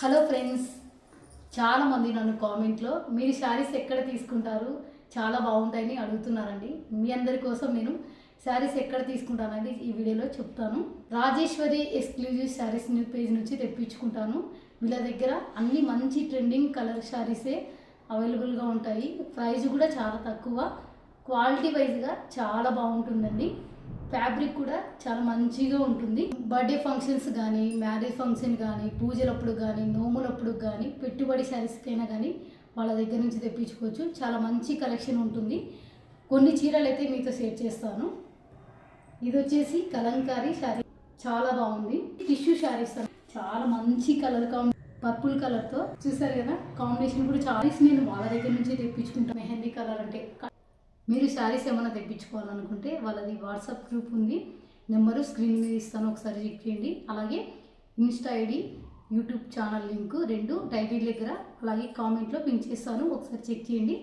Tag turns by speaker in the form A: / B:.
A: Hello friends చాలామంది నన్ను కామెంట్లో మీరు శారీస్ ఎక్కడ తీసుకుంటారు? చాలా బాగుంటాయని అడుగుతున్నారండి. మీ అందరి కోసం నేను శారీస్ ఎక్కడ తీసుకుంటానని ఈ వీడియోలో చెప్తాను. Rajeshwari exclusive saris new page నుంచి తెప్పించుకుంటాను. వీళ్ళ దగ్గర అన్ని మంచి ట్రెండింగ్ కలర్ శారీసే అవైలబుల్గా ఉంటాయి. ప్రైస్ కూడా చాలా తక్కువ. క్వాలిటీ వైజ్గా చాలా బాగుంటుందండి. ఫ్యాబ్రిక్ కూడా చాలా మంచిగా ఉంటుంది. బర్త్డే ఫంక్షన్స్ కానీ మ్యారేజ్ ఫంక్షన్ కానీ పూజలప్పుడు కానీ నోములప్పుడు కానీ పెట్టుబడి శారీస్కైనా కానీ వాళ్ళ దగ్గర నుంచి తెప్పించుకోవచ్చు. చాలా మంచి కలెక్షన్ ఉంటుంది. కొన్ని చీరలు అయితే మీతో షేర్ చేస్తాను. ఇది వచ్చేసి కలంకారీ శారీ. చాలా బాగుంది. టిష్యూ శారీస్ చాలా మంచి కలర్ కాంబి పర్పుల్ కలర్తో. చూసారు కదా? కాంబినేషన్ కూడా చాలా నేను వాళ్ళ దగ్గర నుంచి తెప్పించుకుంటాను మెహందీ కలర్ అంటే మీరు శారీస్ ఏమైనా తెప్పించుకోవాలనుకుంటే వాళ్ళది వాట్సాప్ గ్రూప్ ఉంది. నెంబరు స్క్రీన్ మీద ఇస్తాను ఒకసారి చెక్ చేయండి. అలాగే insta ID YouTube channel link రెండు టైటిల్ దగ్గర అలాగే కామెంట్లో పిన్ చేస్తాను ఒకసారి చెక్ చేయండి.